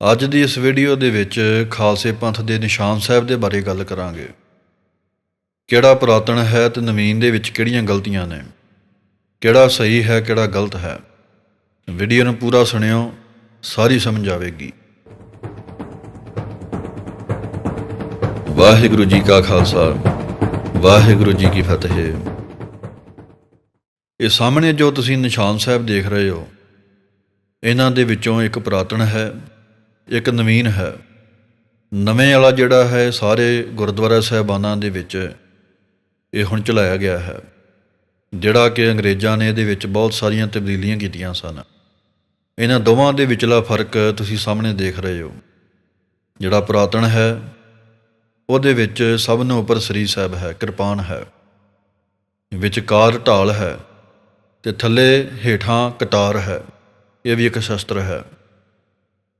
ਅੱਜ ਦੀ ਇਸ ਵੀਡੀਓ ਦੇ ਵਿੱਚ ਖਾਲਸੇ ਪੰਥ ਦੇ ਨਿਸ਼ਾਨ ਸਾਹਿਬ ਦੇ ਬਾਰੇ ਗੱਲ ਕਰਾਂਗੇ। ਕਿਹੜਾ ਪੁਰਾਤਨ ਹੈ ਤੇ ਨਵੀਨ ਦੇ ਵਿੱਚ ਕਿਹੜੀਆਂ ਗਲਤੀਆਂ ਨੇ? ਕਿਹੜਾ ਸਹੀ ਹੈ, ਕਿਹੜਾ ਗਲਤ ਹੈ? ਵੀਡੀਓ ਨੂੰ ਪੂਰਾ ਸੁਣਿਓ, ਸਾਰੀ ਸਮਝ ਆਵੇਗੀ। ਵਾਹਿਗੁਰੂ ਜੀ ਕਾ ਖਾਲਸਾ, ਵਾਹਿਗੁਰੂ ਜੀ ਕੀ ਫਤਿਹ। ਇਹ ਸਾਹਮਣੇ ਜੋ ਤੁਸੀਂ ਨਿਸ਼ਾਨ ਸਾਹਿਬ ਦੇਖ ਰਹੇ ਹੋ, ਇਹਨਾਂ ਦੇ ਵਿੱਚੋਂ ਇੱਕ ਪੁਰਾਤਨ ਹੈ ਇੱਕ ਨਵੀਨ ਹੈ। ਨਵੇਂ ਵਾਲਾ ਜਿਹੜਾ ਹੈ, ਸਾਰੇ ਗੁਰਦੁਆਰਾ ਸਾਹਿਬਾਨਾਂ ਦੇ ਵਿੱਚ ਇਹ ਹੁਣ ਚਲਾਇਆ ਗਿਆ ਹੈ। ਜਿਹੜਾ ਕਿ ਅੰਗਰੇਜ਼ਾਂ ਨੇ ਇਹਦੇ ਵਿੱਚ ਬਹੁਤ ਸਾਰੀਆਂ ਤਬਦੀਲੀਆਂ ਕੀਤੀਆਂ ਸਨ। ਇਹਨਾਂ ਦੋਵਾਂ ਦੇ ਵਿਚਲਾ ਫ਼ਰਕ ਤੁਸੀਂ ਸਾਹਮਣੇ ਦੇਖ ਰਹੇ ਹੋ। ਜਿਹੜਾ ਪੁਰਾਤਨ ਹੈ, ਉਹਦੇ ਵਿੱਚ ਸਭ ਨੂੰ ਉੱਪਰ ਸ੍ਰੀ ਸਾਹਿਬ ਹੈ, ਕਿਰਪਾਨ ਹੈ। ਵਿਚਕਾਰ ਢਾਲ ਹੈ ਤੇ ਥੱਲੇ ਹੇਠਾਂ ਕਟਾਰ ਹੈ। ਇਹ ਵੀ ਇੱਕ ਸ਼ਸਤਰ ਹੈ।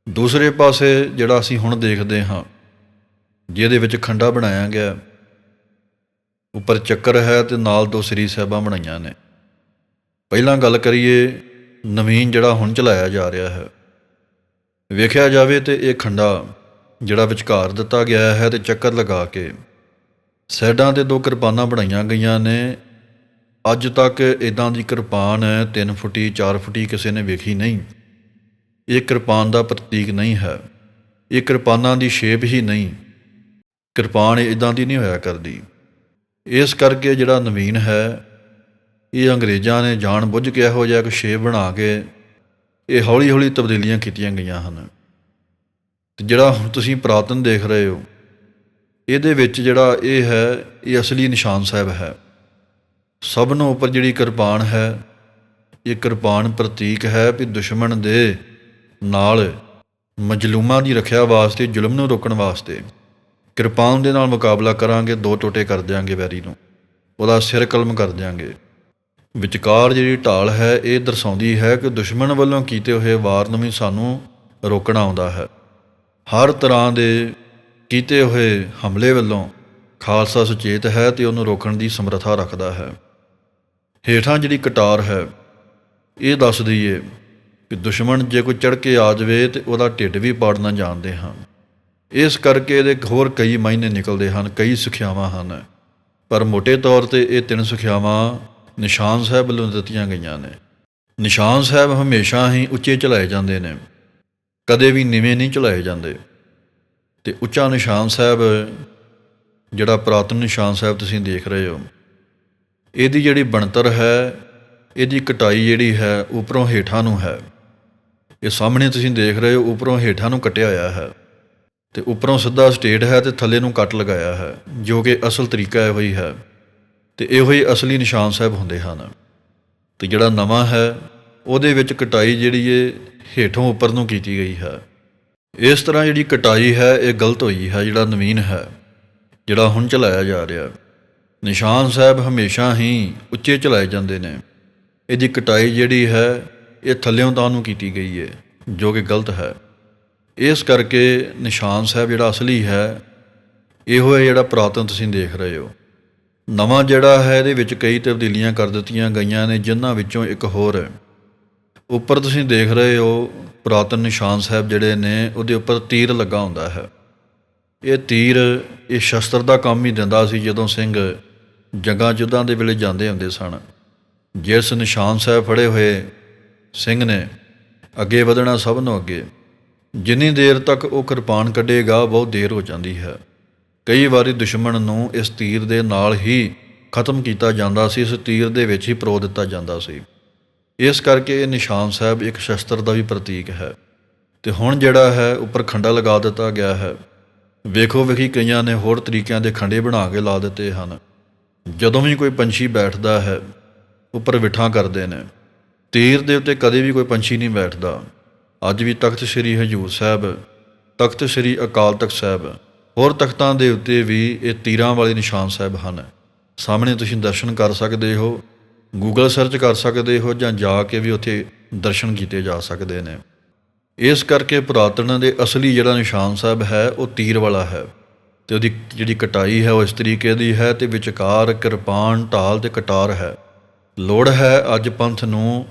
ਦੂਸਰੇ ਪਾਸੇ ਜਿਹੜਾ ਅਸੀਂ ਹੁਣ ਦੇਖਦੇ ਹਾਂ, ਜਿਹਦੇ ਵਿੱਚ ਖੰਡਾ ਬਣਾਇਆ ਗਿਆ ਉੱਪਰ ਚੱਕਰ ਹੈ ਤੇ ਨਾਲ ਦੋ ਸ੍ਰੀ ਸਾਹਿਬਾਂ ਬਣਾਈਆਂ ਨੇ। ਪਹਿਲਾਂ ਗੱਲ ਕਰੀਏ, ਨਵੀਨ ਜਿਹੜਾ ਹੁਣ ਚਲਾਇਆ ਜਾ ਰਿਹਾ ਹੈ। ਵੇਖਿਆ ਜਾਵੇ ਤੇ ਇਹ ਖੰਡਾ ਜਿਹੜਾ ਵਿਚਕਾਰ ਦਿੱਤਾ ਗਿਆ ਹੈ ਤੇ ਚੱਕਰ ਲਗਾ ਕੇ ਸਾਈਡਾਂ ਤੇ ਦੋ ਕਿਰਪਾਨਾਂ ਬਣਾਈਆਂ ਗਈਆਂ ਨੇ। ਅੱਜ ਤੱਕ ਇਦਾਂ ਦੀ ਕਿਰਪਾਨ 3 ਫੁੱਟੀ 4 ਫੁੱਟੀ ਕਿਸੇ ਨੇ ਵੇਖੀ ਨਹੀਂ। ਇਹ ਕਿਰਪਾਨ ਦਾ ਪ੍ਰਤੀਕ ਨਹੀਂ ਹੈ। ਇਹ ਕਿਰਪਾਨਾਂ ਦੀ ਸ਼ੇਪ ਹੀ ਨਹੀਂ। ਕਿਰਪਾਨ ਇਦਾਂ ਦੀ ਨਹੀਂ ਹੋਇਆ ਕਰਦੀ। ਇਸ ਕਰਕੇ ਜਿਹੜਾ ਨਵੀਨ ਹੈ, ਇਹ ਅੰਗਰੇਜ਼ਾਂ ਨੇ ਜਾਣ ਬੁੱਝ ਕੇ ਇਹੋ ਜਿਹਾ ਇੱਕ ਸ਼ੇਪ ਬਣਾ ਕੇ ਇਹ ਹੌਲੀ ਹੌਲੀ ਤਬਦੀਲੀਆਂ ਕੀਤੀਆਂ ਗਈਆਂ ਹਨ। ਤੇ ਜਿਹੜਾ ਹੁਣ ਤੁਸੀਂ ਪ੍ਰਾਤਨ ਦੇਖ ਰਹੇ ਹੋ, ਇਹਦੇ ਵਿੱਚ ਜਿਹੜਾ ਇਹ ਹੈ, ਇਹ ਅਸਲੀ ਨਿਸ਼ਾਨ ਸਾਹਿਬ ਹੈ। ਸਭ ਨੂੰ ਉੱਪਰ ਜਿਹੜੀ ਕਿਰਪਾਨ ਹੈ, ਇਹ ਕਿਰਪਾਨ ਪ੍ਰਤੀਕ ਹੈ ਵੀ ਦੁਸ਼ਮਣ ਦੇ ਨਾਲ ਮਜਲੂਮਾਂ ਦੀ ਰੱਖਿਆ ਵਾਸਤੇ, ਜ਼ੁਲਮ ਨੂੰ ਰੋਕਣ ਵਾਸਤੇ ਕਿਰਪਾਨ ਦੇ ਨਾਲ ਮੁਕਾਬਲਾ ਕਰਾਂਗੇ, ਦੋ ਟੋਟੇ ਕਰ ਦਿਆਂਗੇ ਵੈਰੀ ਨੂੰ। ਉਹਦਾ ਸਿਰ ਕਲਮ ਕਰ ਦਿਆਂਗੇ। ਵਿਚਕਾਰ ਜਿਹੜੀ ਢਾਲ ਹੈ, ਇਹ ਦਰਸਾਉਂਦੀ ਹੈ ਕਿ ਦੁਸ਼ਮਣ ਵੱਲੋਂ ਕੀਤੇ ਹੋਏ ਵਾਰ ਨੂੰ ਵੀ ਸਾਨੂੰ ਰੋਕਣਾ ਆਉਂਦਾ ਹੈ। ਹਰ ਤਰ੍ਹਾਂ ਦੇ ਕੀਤੇ ਹੋਏ ਹਮਲੇ ਵੱਲੋਂ ਖਾਲਸਾ ਸੁਚੇਤ ਹੈ ਤੇ ਉਹਨੂੰ ਰੋਕਣ ਦੀ ਸਮਰੱਥਾ ਰੱਖਦਾ ਹੈ। ਹੇਠਾਂ ਜਿਹੜੀ ਕਟਾਰ ਹੈ, ਇਹ ਦੱਸਦੀ ਏ ਕਿ ਦੁਸ਼ਮਣ ਜੇ ਕੋਈ ਚੜ ਕੇ ਆ ਜਾਵੇ ਤੇ ਉਹਦਾ ਢਿੱਡ ਵੀ ਪਾੜਨਾ ਜਾਣਦੇ ਹਾਂ। ਇਸ ਕਰਕੇ ਇਹਦੇ ਹੋਰ ਕਈ ਮਾਇਨੇ ਨਿਕਲਦੇ ਹਨ, ਕਈ ਸਿੱਖਿਆਵਾਂ ਹਨ। ਪਰ ਮੋٹے ਤੌਰ ਤੇ ਇਹ ਤਿੰਨ ਸਿੱਖਿਆਵਾਂ ਨਿਸ਼ਾਨ ਸਾਹਿਬ ਵੱਲੋਂ ਦਿੱਤੀਆਂ ਗਈਆਂ ਨੇ। ਨਿਸ਼ਾਨ ਸਾਹਿਬ ਹਮੇਸ਼ਾ ਹੀ ਉੱਚੇ ਚਲਾਏ ਜਾਂਦੇ ਨੇ। ਕਦੇ ਵੀ ਨੀਵੇਂ ਨਹੀਂ ਚਲਾਏ ਜਾਂਦੇ। ਤੇ ਉੱਚਾ ਨਿਸ਼ਾਨ ਸਾਹਿਬ, ਜਿਹੜਾ ਪ੍ਰਾਤਨ ਨਿਸ਼ਾਨ ਸਾਹਿਬ ਤੁਸੀਂ ਦੇਖ ਰਹੇ ਹੋ, ਇਹਦੀ ਜਿਹੜੀ ਬਣਤਰ ਹੈ, ਇਹਦੀ ਕਟਾਈ ਜਿਹੜੀ ਹੈ ਉੱਪਰੋਂ ਹੇਠਾਂ ਨੂੰ ਹੈ। ਇਹ ਸਾਹਮਣੇ ਤੁਸੀਂ ਦੇਖ ਰਹੇ ਹੋ, ਉੱਪਰੋਂ ਹੇਠਾਂ ਨੂੰ ਕੱਟਿਆ ਹੋਇਆ ਹੈ ਤੇ ਉੱਪਰੋਂ ਸਿੱਧਾ ਸਟੇਟ ਹੈ ਤੇ ਥੱਲੇ ਨੂੰ ਕੱਟ ਲਗਾਇਆ ਹੈ, ਜੋ ਕਿ ਅਸਲ ਤਰੀਕਾ ਇਹੋ ਹੀ ਹੈ ਤੇ ਇਹੋ ਹੀ ਅਸਲੀ ਨਿਸ਼ਾਨ ਸਾਹਿਬ ਹੁੰਦੇ ਹਨ। ਤੇ ਜਿਹੜਾ ਨਵਾਂ ਹੈ, ਉਹਦੇ ਵਿੱਚ ਕਟਾਈ ਜਿਹੜੀ ਏ ਹੇਠੋਂ ਉੱਪਰ ਨੂੰ ਕੀਤੀ ਗਈ ਹੈ। ਇਸ ਤਰ੍ਹਾਂ ਜਿਹੜੀ ਕਟਾਈ ਹੈ, ਇਹ ਗਲਤ ਹੋਈ ਹੈ, ਜਿਹੜਾ ਨਵੀਨ ਹੈ, ਜਿਹੜਾ ਹੁਣ ਚਲਾਇਆ ਜਾ ਰਿਹਾ। ਨਿਸ਼ਾਨ ਸਾਹਿਬ ਹਮੇਸ਼ਾ ਹੀ ਉੱਚੇ ਚਲਾਏ ਜਾਂਦੇ ਨੇ। ਇਹਦੀ ਕਟਾਈ ਜਿਹੜੀ ਹੈ ਇਹ ਥੱਲਿਓਂ ਤਾਂ ਨੂੰ ਕੀਤੀ ਗਈ ਹੈ ਜੋ ਕਿ ਗਲਤ ਹੈ। ਇਸ ਕਰਕੇ ਨਿਸ਼ਾਨ ਸਾਹਿਬ ਜਿਹੜਾ ਅਸਲੀ ਹੈ, ਇਹੋ ਹੈ ਜਿਹੜਾ ਪ੍ਰਾਤਨ ਤੁਸੀਂ ਦੇਖ ਰਹੇ ਹੋ। ਨਵਾਂ ਜਿਹੜਾ ਹੈ, ਇਹਦੇ ਵਿੱਚ ਕਈ ਤਬਦੀਲੀਆਂ ਕਰ ਦਿੱਤੀਆਂ ਗਈਆਂ ਨੇ, ਜਿਨ੍ਹਾਂ ਵਿੱਚੋਂ ਇੱਕ ਹੋਰ ਹੈ। ਉੱਪਰ ਤੁਸੀਂ ਦੇਖ ਰਹੇ ਹੋ, ਪ੍ਰਾਤਨ ਨਿਸ਼ਾਨ ਸਾਹਿਬ ਜਿਹੜੇ ਨੇ, ਉਹਦੇ ਉੱਪਰ ਤੀਰ ਲੱਗਾ ਹੁੰਦਾ ਹੈ। ਇਹ ਤੀਰ, ਇਹ ਸ਼ਸਤਰ ਦਾ ਕੰਮ ਹੀ ਦਿੰਦਾ ਸੀ ਜਦੋਂ ਸਿੰਘ ਜੰਗਾਂ ਯੁੱਧਾਂ ਦੇ ਵੇਲੇ ਜਾਂਦੇ ਹੁੰਦੇ ਸਨ। ਜਿਸ ਨਿਸ਼ਾਨ ਸਾਹਿਬ ਫੜੇ ਹੋਏ ਸਿੰਘ ਨੇ ਅੱਗੇ ਵਧਣਾ ਸਭ ਨੂੰ ਅੱਗੇ। ਜਿੰਨੀ ਦੇਰ ਤੱਕ ਉਹ ਕਿਰਪਾਨ ਕੱਢੇਗਾ, ਬਹੁਤ ਦੇਰ ਹੋ ਜਾਂਦੀ ਹੈ। ਕਈ ਵਾਰੀ ਦੁਸ਼ਮਣ ਨੂੰ ਇਸ ਤੀਰ ਦੇ ਨਾਲ ਹੀ ਖਤਮ ਕੀਤਾ ਜਾਂਦਾ ਸੀ, ਇਸ ਤੀਰ ਦੇ ਵਿੱਚ ਹੀ ਪਰੋ ਦਿੱਤਾ ਜਾਂਦਾ ਸੀ। ਇਸ ਕਰਕੇ ਇਹ ਨਿਸ਼ਾਨ ਸਾਹਿਬ ਇੱਕ ਸ਼ਸਤਰ ਦਾ ਵੀ ਪ੍ਰਤੀਕ ਹੈ। ਤੇ ਹੁਣ ਜਿਹੜਾ ਹੈ, ਉੱਪਰ ਖੰਡਾ ਲਗਾ ਦਿੱਤਾ ਗਿਆ ਹੈ। ਵੇਖੋ ਵੇਖੀ ਕਈਆਂ ਨੇ ਹੋਰ ਤਰੀਕਿਆਂ ਦੇ ਖੰਡੇ ਬਣਾ ਕੇ ਲਾ ਦਿੱਤੇ ਹਨ। ਜਦੋਂ ਵੀ ਕੋਈ ਪੰਛੀ ਬੈਠਦਾ ਹੈ, ਉੱਪਰ ਵਿਠਾਂ ਕਰਦੇ ਨੇ। ਤੀਰ ਦੇ ਉੱਤੇ ਕਦੇ ਵੀ ਕੋਈ ਪੰਛੀ ਨਹੀਂ ਬੈਠਦਾ। ਅੱਜ ਵੀ ਤਖਤ ਸ੍ਰੀ ਹਜੂਰ ਸਾਹਿਬ, ਤਖਤ ਸ੍ਰੀ ਅਕਾਲ ਤਖਤ ਸਾਹਿਬ, ਹੋਰ ਤਖਤਾਂ ਦੇ ਉੱਤੇ ਵੀ ਇਹ ਤੀਰਾਂ ਵਾਲੇ ਨਿਸ਼ਾਨ ਸਾਹਿਬ ਹਨ। ਸਾਹਮਣੇ ਤੁਸੀਂ ਦਰਸ਼ਨ ਕਰ ਸਕਦੇ ਹੋ ਗੂਗਲ ਸਰਚ ਕਰ ਸਕਦੇ ਹੋ ਜਾਂ ਜਾ ਕੇ ਵੀ ਉੱਥੇ ਦਰਸ਼ਨ ਕੀਤੇ ਜਾ ਸਕਦੇ ਨੇ। ਇਸ ਕਰਕੇ ਪੁਰਾਤਨ ਦੇ ਅਸਲੀ ਜਿਹੜਾ ਨਿਸ਼ਾਨ ਸਾਹਿਬ ਹੈ, ਉਹ ਤੀਰ ਵਾਲਾ ਹੈ। ਤੇ ਉਹਦੀ ਜਿਹੜੀ ਕਟਾਈ ਹੈ, ਉਹ ਇਸ ਤਰੀਕੇ ਦੀ ਹੈ ਤੇ ਵਿਚਕਾਰ ਕਿਰਪਾਨ, ਢਾਲ ਤੇ ਕਟਾਰ ਹੈ। ਲੋੜ ਹੈ ਅੱਜ ਪੰਥ ਨੂੰ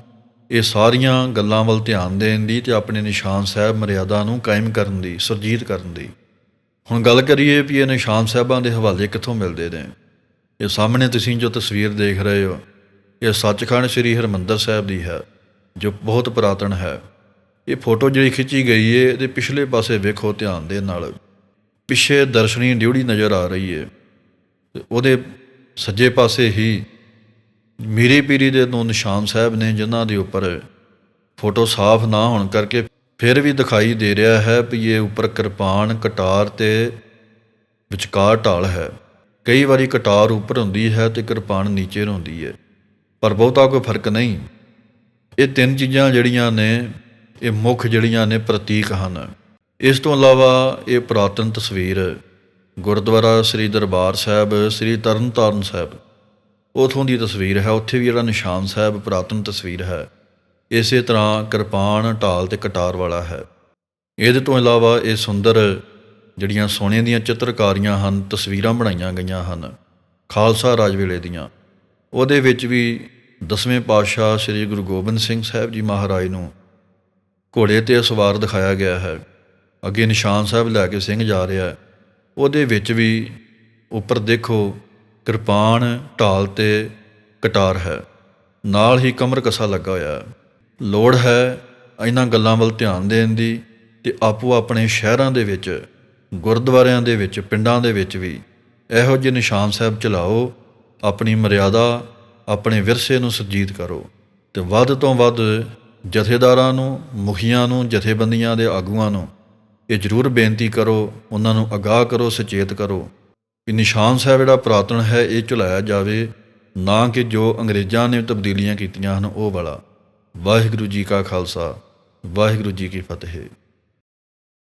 ਇਹ ਸਾਰੀਆਂ ਗੱਲਾਂ ਵੱਲ ਧਿਆਨ ਦੇਣ ਦੀ ਤੇ ਆਪਣੇ ਨਿਸ਼ਾਨ ਸਾਹਿਬ ਮਰਿਆਦਾ ਨੂੰ ਕਾਇਮ ਕਰਨ ਦੀ, ਸੁਰਜੀਤ ਕਰਨ ਦੀ। ਹੁਣ ਗੱਲ ਕਰੀਏ ਵੀ ਇਹ ਨਿਸ਼ਾਨ ਸਾਹਿਬਾਂ ਦੇ ਹਵਾਲੇ ਕਿੱਥੋਂ ਮਿਲਦੇ ਨੇ? ਇਹ ਸਾਹਮਣੇ ਤੁਸੀਂ ਜੋ ਤਸਵੀਰ ਦੇਖ ਰਹੇ ਹੋ, ਇਹ ਸੱਚਖੰਡ ਸ੍ਰੀ ਹਰਮੰਦਰ ਸਾਹਿਬ ਦੀ ਹੈ, ਜੋ ਬਹੁਤ ਪੁਰਾਤਨ ਹੈ। ਇਹ ਫੋਟੋ ਜਿਹੜੀ ਖਿੱਚੀ ਗਈ ਹੈ ਇਹਦੇ ਪਿਛਲੇ ਪਾਸੇ ਵੇਖੋ ਧਿਆਨ ਦੇ ਨਾਲ। ਪਿੱਛੇ ਦਰਸ਼ਨੀ ਡਿਊੜੀ ਨਜ਼ਰ ਆ ਰਹੀ ਹੈ ਉਹਦੇ ਸੱਜੇ ਪਾਸੇ ਹੀ ਮੀਰੀ ਪੀਰੀ ਦੇ ਦੋ ਨਿਸ਼ਾਨ ਸਾਹਿਬ ਨੇ ਜਿਨ੍ਹਾਂ ਦੇ ਉੱਪਰ ਫੋਟੋ ਸਾਫ਼ ਨਾ ਹੋਣ ਕਰਕੇ ਫਿਰ ਵੀ ਦਿਖਾਈ ਦੇ ਰਿਹਾ ਹੈ ਵੀ ਇਹ ਉੱਪਰ ਕਿਰਪਾਨ ਕਟਾਰ ਤੇ ਵਿਚਕਾਰ ਢਾਲ ਹੈ। ਕਈ ਵਾਰੀ ਕਟਾਰ ਉੱਪਰ ਹੁੰਦੀ ਹੈ ਤੇ ਕਿਰਪਾਨ ਨੀਚੇ ਹੁੰਦੀ ਹੈ, ਪਰ ਬਹੁਤਾ ਕੋਈ ਫ਼ਰਕ ਨਹੀਂ। ਇਹ ਤਿੰਨ ਚੀਜ਼ਾਂ ਜਿਹੜੀਆਂ ਨੇ, ਇਹ ਮੁੱਖ ਜਿਹੜੀਆਂ ਨੇ ਪ੍ਰਤੀਕ ਹਨ। ਇਸ ਤੋਂ ਇਲਾਵਾ ਇਹ ਪੁਰਾਤਨ ਤਸਵੀਰ ਗੁਰਦੁਆਰਾ ਸ੍ਰੀ ਦਰਬਾਰ ਸਾਹਿਬ, ਸ੍ਰੀ ਤਰਨਤਾਰਨ ਸਾਹਿਬ। ਉਥੋਂ ਦੀ ਤਸਵੀਰ ਹੈ, ਉੱਥੇ ਵੀ ਜਿਹੜਾ ਨਿਸ਼ਾਨ ਸਾਹਿਬ ਪੁਰਾਤਨ ਤਸਵੀਰ ਹੈ। ਇਸੇ ਤਰ੍ਹਾਂ ਕਿਰਪਾਨ ਢਾਲ ਤੇ ਕਟਾਰ ਵਾਲਾ ਹੈ। ਇਹਦੇ ਤੋਂ ਇਲਾਵਾ ਇਹ ਸੁੰਦਰ ਜਿਹੜੀਆਂ ਸੋਨੇ ਦੀਆਂ ਚਿੱਤਰਕਾਰੀਆਂ ਹਨ, ਤਸਵੀਰਾਂ ਬਣਾਈਆਂ ਗਈਆਂ ਹਨ, ਖਾਲਸਾ ਰਾਜ ਵੇਲੇ ਦੀਆਂ। ਉਹਦੇ ਵਿੱਚ ਵੀ ਦਸਵੇਂ ਪਾਤਸ਼ਾਹ ਸ੍ਰੀ ਗੁਰੂ ਗੋਬਿੰਦ ਸਿੰਘ ਸਾਹਿਬ ਜੀ ਮਹਾਰਾਜ ਨੂੰ ਘੋੜੇ ਤੇ ਸਵਾਰ ਦਿਖਾਇਆ ਗਿਆ ਹੈ। ਅੱਗੇ ਨਿਸ਼ਾਨ ਸਾਹਿਬ ਲੈ ਕੇ ਸਿੰਘ ਜਾ ਰਿਹਾ ਹੈ। ਉਹਦੇ ਵਿੱਚ ਵੀ ਉੱਪਰ ਦੇਖੋ ਕਿਰਪਾਨ ਢਾਲ ਤੇ ਕਟਾਰ ਹੈ। ਨਾਲ ਹੀ ਕਮਰ ਕਸਾ ਲੱਗਾ ਹੋਇਆ ਲੋੜ ਹੈ ਇਹਨਾਂ ਗੱਲਾਂ ਵੱਲ ਧਿਆਨ ਦੇਣ ਦੀ ਤੇ ਆਪੋ ਆਪਣੇ ਸ਼ਹਿਰਾਂ ਦੇ ਵਿੱਚ, ਗੁਰਦੁਆਰਿਆਂ ਦੇ ਵਿੱਚ, ਪਿੰਡਾਂ ਦੇ ਵਿੱਚ ਵੀ ਇਹੋ ਜਿਹੇ ਨਿਸ਼ਾਨ ਸਾਹਿਬ ਚਲਾਓ, ਆਪਣੀ ਮਰਿਆਦਾ ਆਪਣੇ ਵਿਰਸੇ ਨੂੰ ਸੁਰਜੀਤ ਕਰੋ ਤੇ ਵੱਧ ਤੋਂ ਵੱਧ ਜਥੇਦਾਰਾਂ ਨੂੰ, ਮੁਖੀਆਂ ਨੂੰ, ਜਥੇਬੰਦੀਆਂ ਦੇ ਆਗੂਆਂ ਨੂੰ ਇਹ ਜ਼ਰੂਰ ਬੇਨਤੀ ਕਰੋ, ਉਹਨਾਂ ਨੂੰ ਅਗਾਹ ਕਰੋ, ਸੁਚੇਤ ਕਰੋ। ਕਿ ਨਿਸ਼ਾਨ ਸਾਹਿਬ ਜਿਹੜਾ ਪੁਰਾਤਨ ਹੈ, ਇਹ ਝੁਲਾਇਆ ਜਾਵੇ, ਨਾ ਕਿ ਜੋ ਅੰਗਰੇਜ਼ਾਂ ਨੇ ਤਬਦੀਲੀਆਂ ਕੀਤੀਆਂ ਹਨ, ਉਹ ਵਾਲਾ। ਵਾਹਿਗੁਰੂ ਜੀ ਕਾ ਖਾਲਸਾ, ਵਾਹਿਗੁਰੂ ਜੀ ਕੀ ਫਤਿਹ।